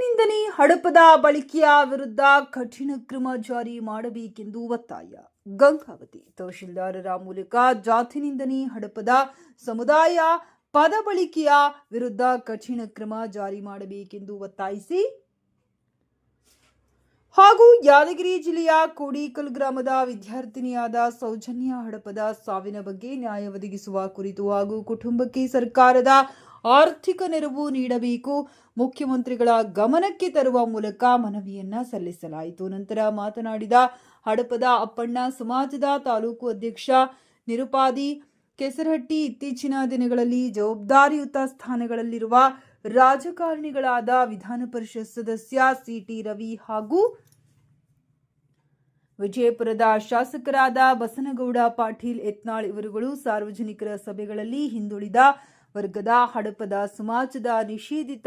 ನಿಂದನೆ ಹಡಪದ ಬಳಿಕೆಯ ವಿರುದ್ಧ ಕಠಿಣ ಕ್ರಮ ಜಾರಿ ಮಾಡಬೇಕೆಂದು ಒತ್ತಾಯ. ಗಂಗಾವತಿ ತಹಶೀಲ್ದಾರರ ಮೂಲಕ ಜಾತಿ ನಿಂದನೆ ಹಡಪದ ಸಮುದಾಯ ಪದ ಬಳಿಕೆಯ ವಿರುದ್ಧ ಕಠಿಣ ಕ್ರಮ ಜಾರಿ ಮಾಡಬೇಕೆಂದು ಒತ್ತಾಯಿಸಿ, ಹಾಗೂ ಯಾದಗಿರಿ ಜಿಲ್ಲೆಯ ಕೋಡಿಕಲ್ ಗ್ರಾಮದ ವಿದ್ಯಾರ್ಥಿನಿಯಾದ ಸೌಜನ್ಯ ಹಡಪದ ಸಾವಿನ ಬಗ್ಗೆ ನ್ಯಾಯ ಒದಗಿಸುವ ಕುರಿತು ಹಾಗೂ ಕುಟುಂಬಕ್ಕೆ ಸರ್ಕಾರದ ಆರ್ಥಿಕ ನೆರವು ನೀಡಬೇಕು. ಮುಖ್ಯಮಂತ್ರಿಗಳ ಗಮನಕ್ಕೆ ತರುವ ಮೂಲಕ ಮನವಿಯನ್ನ ಸಲ್ಲಿಸಲಾಯಿತು. ನಂತರ ಮಾತನಾಡಿದ ಹಡಪದ ಅಪ್ಪಣ್ಣ, ಸಮಾಜದ ತಾಲೂಕು ಅಧ್ಯಕ್ಷ ನಿರುಪಾದಿ ಕೆಸರಹಟ್ಟಿ ಇತ್ತೀಚಿನ ದಿನಗಳಲ್ಲಿ ಜವಾಬ್ದಾರಿಯುತ ಸ್ಥಾನಗಳಲ್ಲಿರುವ ರಾಜಕಾರಣಿಗಳಾದ ವಿಧಾನ ಪರಿಷತ್ ಸದಸ್ಯ ಸಿಟಿ ರವಿ ಹಾಗೂ ವಿಜಯಪುರದ ಶಾಸಕರಾದ ಬಸನಗೌಡ ಪಾಟೀಲ್ ಯತ್ನಾಳ್ ಇವರುಗಳು ಸಾರ್ವಜನಿಕರ ಸಭೆಗಳಲ್ಲಿ ಹಿಂದುಳಿದ ವರ್ಗದ ಹಡಪದ ಸಮಾಜದ ನಿಷೇಧಿತ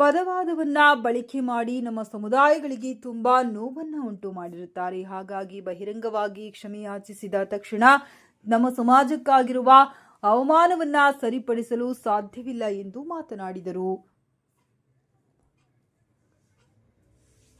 ಪದವಾದವನ್ನ ಬಳಕೆ ಮಾಡಿ ನಮ್ಮ ಸಮುದಾಯಗಳಿಗೆ ತುಂಬಾ ನೋವನ್ನು ಉಂಟು ಮಾಡಿರುತ್ತಾರೆ. ಹಾಗಾಗಿ ಬಹಿರಂಗವಾಗಿ ಕ್ಷಮೆಯಾಚಿಸಿದ ತಕ್ಷಣ ನಮ್ಮ ಸಮಾಜಕ್ಕಾಗಿರುವ ಅವಮಾನವನ್ನ ಸರಿಪಡಿಸಲು ಸಾಧ್ಯವಿಲ್ಲ ಎಂದು ಮಾತನಾಡಿದರು.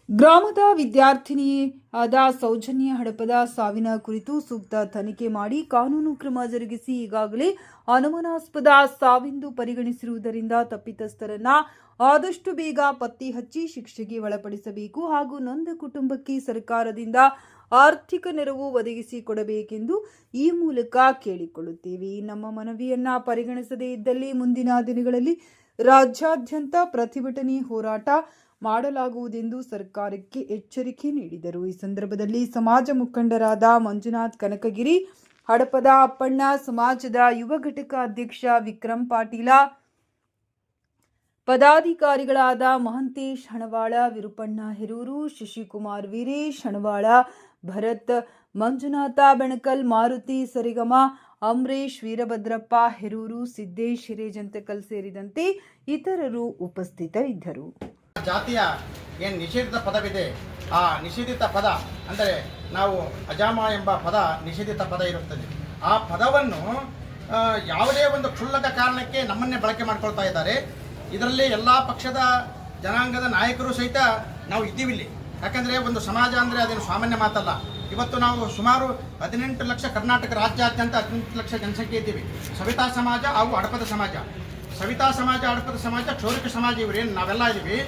ಗ್ರಾಮದ ವಿದ್ಯಾರ್ಥಿನಿ ಆದ ಸೌಜನ್ಯ ಹಡಪದ ಸಾವಿನ ಕುರಿತು ಸೂಕ್ತ ತನಿಖೆ ಮಾಡಿ ಕಾನೂನು ಕ್ರಮ ಜರುಗಿಸಿ ಈಗಾಗಲೇ ಅನುಮಾನಾಸ್ಪದ ಸಾವಿಂದು ಪರಿಗಣಿಸಿರುವುದರಿಂದ ತಪ್ಪಿತಸ್ಥರನ್ನ ಆದಷ್ಟು ಬೇಗ ಪತ್ತೆ ಹಚ್ಚಿ ಶಿಕ್ಷೆಗೆ ಒಳಪಡಿಸಬೇಕು ಹಾಗೂ ನೊಂದ ಕುಟುಂಬಕ್ಕೆ ಸರ್ಕಾರದಿಂದ ಆರ್ಥಿಕ ನೆರವು ಒದಗಿಸಿಕೊಡಬೇಕೆಂದು ಈ ಮೂಲಕ ಕೇಳಿಕೊಳ್ಳುತ್ತೇವೆ. ನಮ್ಮ ಮನವಿಯನ್ನ ಪರಿಗಣಿಸದೇ ಇದ್ದಲ್ಲಿ ಮುಂದಿನ ದಿನಗಳಲ್ಲಿ ರಾಜ್ಯಾದ್ಯಂತ ಪ್ರತಿಭಟನೆ ಹೋರಾಟ ಮಾಡಲಾಗುವುದೆಂದು ಸರ್ಕಾರಕ್ಕೆ ಎಚ್ಚರಿಕೆ ನೀಡಿದರು. ಈ ಸಂದರ್ಭದಲ್ಲಿ ಸಮಾಜ ಮುಖಂಡರಾದ ಮಂಜುನಾಥ್ ಕನಕಗಿರಿ, ಹಡಪದ ಅಪ್ಪಣ್ಣ, ಸಮಾಜದ ಯುವ ಘಟಕ ಅಧ್ಯಕ್ಷ ವಿಕ್ರಮ್ ಪಾಟೀಲ, ಪದಾಧಿಕಾರಿಗಳಾದ ಮಹಂತೇಶ್ ಹಣವಾಳ, ವಿರುಪಣ್ಣ ಹೆರೂರು, ಶಶಿಕುಮಾರ್ ವೀರೇಶ್ ಹಣವಾಳ, ಭರತ್, ಮಂಜುನಾಥ ಬೆಣಕಲ್, ಮಾರುತಿ ಸರಿಗಮ, ಅಮರೇಶ್ ವೀರಭದ್ರಪ್ಪ ಹೆರೂರು, ಸಿದ್ದೇಶ್ ಹಿರೇಜಂತಕಲ್ ಸೇರಿದಂತೆ ಇತರರು ಉಪಸ್ಥಿತರಿದ್ದರು. ಜಾತಿಯ ಏನು ನಿಷೇಧಿತ ಪದವಿದೆ, ಆ ನಿಷೇಧಿತ ಪದ ಅಂದರೆ ನಾವು ಅಜಾಮ ಎಂಬ ಪದ ನಿಷೇಧಿತ ಪದ ಇರುತ್ತದೆ. ಆ ಪದವನ್ನು ಯಾವುದೇ ಒಂದು ಕ್ಷುಲ್ಲಕ ಕಾರಣಕ್ಕೆ ನಮ್ಮನ್ನೇ ಬಳಕೆ ಮಾಡ್ಕೊಳ್ತಾ ಇದ್ದಾರೆ. ಇದರಲ್ಲಿ ಎಲ್ಲ ಪಕ್ಷದ ಜನಾಂಗದ ನಾಯಕರು ಸಹಿತ ನಾವು ಇದ್ದೀವಿಲ್ಲಿ ಯಾಕಂದರೆ ಒಂದು ಸಮಾಜ ಅಂದರೆ ಅದೇನು ಸಾಮಾನ್ಯ ಮಾತಲ್ಲ. ಇವತ್ತು ನಾವು ಸುಮಾರು ಹದಿನೆಂಟು ಲಕ್ಷ ಕರ್ನಾಟಕ ರಾಜ್ಯಾದ್ಯಂತ ಹದಿನೆಂಟು ಲಕ್ಷ ಜನಸಂಖ್ಯೆ ಇದ್ದೀವಿ. ಸವಿತಾ ಸಮಾಜ ಹಾಗೂ ಅಡಪದ ಸಮಾಜ. ಸವಿತಾ ಸಮಾಜ ಅಡಪದ ಸಮಾಜ, ಕ್ಷೌರಿಕ ಸಮಾಜ ಇವರೇನು ನಾವೆಲ್ಲ ಇದ್ದೀವಿ.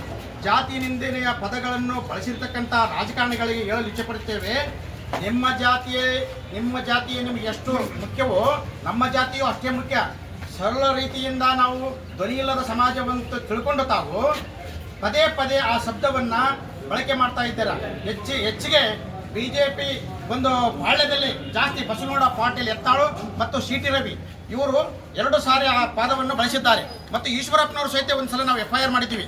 ಜಾತಿ ನಿಂದನೆಯ ಪದಗಳನ್ನು ಬಳಸಿರ್ತಕ್ಕಂಥ ರಾಜಕಾರಣಿಗಳಿಗೆ ಹೇಳಲು ಇಚ್ಛೆಪಡುತ್ತೇವೆ. ನಿಮ್ಮ ಜಾತಿಯೇ ನಿಮ್ಮ ಜಾತಿಯೇ ನಿಮಗೆ ಎಷ್ಟು ಮುಖ್ಯವೋ, ನಮ್ಮ ಜಾತಿಯೂ ಅಷ್ಟೇ ಮುಖ್ಯ. ಸರಳ ರೀತಿಯಿಂದ ನಾವು ಧ್ವನಿಯಿಲ್ಲದ ಸಮಾಜವಂತ ತಿಳ್ಕೊಂಡು ತಾವು ಪದೇ ಪದೇ ಆ ಶಬ್ದವನ್ನು ಬಳಕೆ ಮಾಡ್ತಾ ಇದ್ದೀರ? ಹೆಚ್ಚು, ಹೆಚ್ಚಿಗೆ ಬಿಜೆಪಿ ಒಂದು ಬಾಳ್ಯದಲ್ಲಿ ಜಾಸ್ತಿ ಬಸವನಗೌಡ ಪಾಟೀಲ್ ಎತ್ತಾಳು ಮತ್ತು ಸಿ ಟಿ ರವಿ ಇವರು ಎರಡು ಸಾರಿ ಆ ಪಾದವನ್ನು ಬಳಸಿದ್ದಾರೆ. ಮತ್ತು ಈಶ್ವರಪ್ಪನವರು ಸಹಿತ ಒಂದು ಸಲ ನಾವು ಎಫ್ ಐ ಮಾಡಿದ್ದೀವಿ.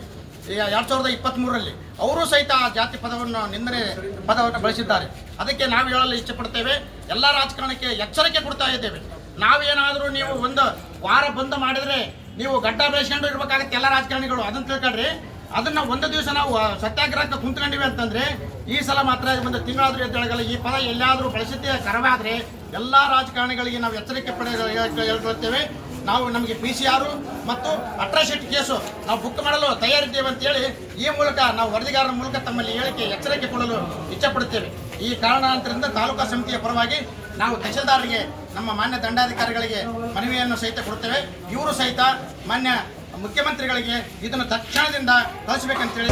ಈಗ ಎರಡ್ ಸಾವಿರದ ಇಪ್ಪತ್ತ್ಮೂರರಲ್ಲಿ ಅವರು ಸಹಿತ ಆ ಜಾತಿ ಪದವನ್ನು ನಿಂದನೆ ಪದವನ್ನು ಬಳಸಿದ್ದಾರೆ. ಅದಕ್ಕೆ ನಾವು ಹೇಳಲು ಇಷ್ಟಪಡ್ತೇವೆ ಎಲ್ಲ ರಾಜಕಾರಣಕ್ಕೆ ಎಚ್ಚರಿಕೆ ಕೊಡ್ತಾ ಇದ್ದೇವೆ. ನಾವೇನಾದರೂ ನೀವು ಒಂದು ವಾರ ಬಂದ್ ಮಾಡಿದ್ರೆ ನೀವು ಗಡ್ಡ ಬೆಳೆಸ್ಕೊಂಡು ಇರ್ಬೇಕಾಗತ್ತೆ ಎಲ್ಲ ರಾಜಕಾರಣಿಗಳು. ಅದನ್ನ ತಿಳ್ಕೊಂಡ್ರಿ ಅದನ್ನ ಒಂದು ದಿವಸ ನಾವು ಸತ್ಯಾಗ್ರಹಕ್ಕೆ ಕುಂತ್ಕೊಂಡಿವಿ ಅಂತಂದ್ರೆ ಈ ಸಲ ಮಾತ್ರ ಒಂದು ತಿಂಗಳಾದ್ರೂ ಎದ್ದೇಳಗಲ್ಲ ಈ ಪದ ಎಲ್ಲಾದರೂ ಬಳಸಿದ್ದೇ ಕರವಾದ್ರೆ ಎಲ್ಲ ರಾಜಕಾರಣಿಗಳಿಗೆ ನಾವು ಎಚ್ಚರಿಕೆ ಪಡೆ ಹೇಳ್- ಹೇಳ್ಕೊಳ್ತೇವೆ. ನಾವು ನಮಗೆ ಪಿ ಸಿ ಆರು ಮತ್ತು ಅಟ್ರಾಸಿಟಿ ಕೇಸು ನಾವು ಬುಕ್ ಮಾಡಲು ತಯಾರಿದ್ದೇವೆ ಅಂತೇಳಿ ಈ ಮೂಲಕ ನಾವು ವರದಿಗಾರರ ಮೂಲಕ ತಮ್ಮಲ್ಲಿ ಹೇಳಿಕೆ, ಎಚ್ಚರಿಕೆ ಕೊಡಲು ಇಚ್ಛಪಡುತ್ತೇವೆ. ಈ ಕಾರಣಾಂತರದಿಂದ ತಾಲೂಕಾ ಸಮಿತಿಯ ಪರವಾಗಿ ನಾವು ತಹಶೀಲ್ದಾರರಿಗೆ ನಮ್ಮ ಮಾನ್ಯ ದಂಡಾಧಿಕಾರಿಗಳಿಗೆ ಮನವಿಯನ್ನು ಸಹಿತ ಕೊಡುತ್ತೇವೆ. ಇವರು ಸಹಿತ ಮಾನ್ಯ ಮುಖ್ಯಮಂತ್ರಿಗಳಿಗೆ ಇದನ್ನು ತಕ್ಷಣದಿಂದ ಕಳಿಸಬೇಕಂತೇಳಿ